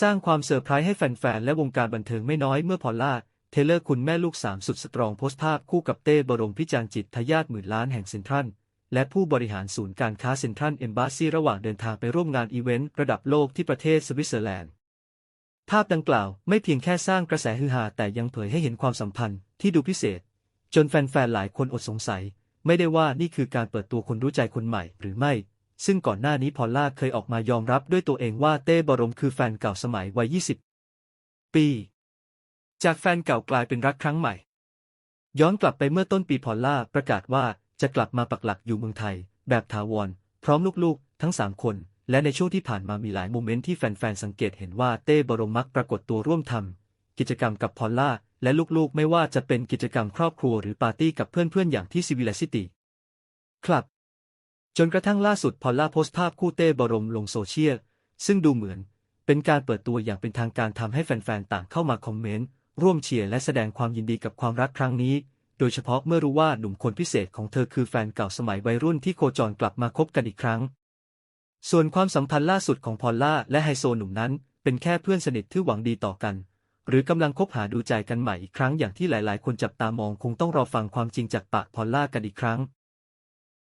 สร้างความเซอร์ไพรส์ให้แฟนๆ และวงการบันเทิงไม่น้อยเมื่อพอลล่า เทเลอร์คุณแม่ลูกสามสุดสตรองโพสต์ภาพคู่กับเต้บรมพิจารณ์จิตทายาทหมื่นล้านแห่งเซ็นทรัลและผู้บริหารศูนย์การค้าเซ็นทรัลเอมบาซีระหว่างเดินทางไปร่วมงานอีเวนต์ระดับโลกที่ประเทศสวิตเซอร์แลนด์ ภาพดังกล่าวไม่เพียงแค่สร้างกระแสฮือฮาแต่ยังเผยให้เห็นความสัมพันธ์ที่ดูพิเศษ จนแฟนๆ หลายคนอดสงสัย ไม่ได้ว่านี่คือการเปิดตัวคนรู้ใจคนใหม่หรือไม่ ซึ่งก่อนหน้านี้พอลล่าเคยออกมายอมรับด้วยตัวเองว่าเต้บรมคือแฟนเก่าสมัยวัย 20 ปี จากแฟนเก่ากลายเป็นรักครั้งใหม่ ย้อนกลับไปเมื่อต้นปีพอลล่าประกาศว่าจะกลับมาปักหลักอยู่เมืองไทย แบบถาวร พร้อมลูกๆ ทั้ง 3 คน และในช่วงที่ผ่านมามีหลายโมเมนต์ที่แฟนๆ สังเกตเห็นว่าเต้บรมมักปรากฏตัวร่วมทำกิจกรรมกับพอลล่าและลูกๆ ไม่ว่าจะเป็นกิจกรรมครอบครัวหรือปาร์ตี้กับเพื่อนๆ อย่างที่ซิวิลซิตี้ครับ จนกระทั่งล่าสุดพอลล่าโพสต์ภาพคู่เต้บรมลงโซเชียล ซึ่งดูเหมือนเป็นการเปิดตัวอย่างเป็นทางการทำให้แฟนๆ ต่างเข้ามาคอมเมนต์ ร่วมเชียร์และแสดงความยินดีกับความรักครั้งนี้ โดยเฉพาะเมื่อรู้ว่าหนุ่มคนพิเศษของเธอคือแฟนเก่าสมัยวัยรุ่นที่โคจรกลับมาคบกันอีกครั้ง ส่วนความสัมพันธ์ล่าสุดของพอลล่าและไฮโซหนุ่มนั้น เป็นแค่เพื่อนสนิทที่หวังดีต่อกัน หรือกำลังคบหาดูใจกันใหม่อีกครั้งอย่างที่หลายๆ คนจับตามองคงต้องรอฟังความจริงจากปากพอลล่ากันอีกครั้ง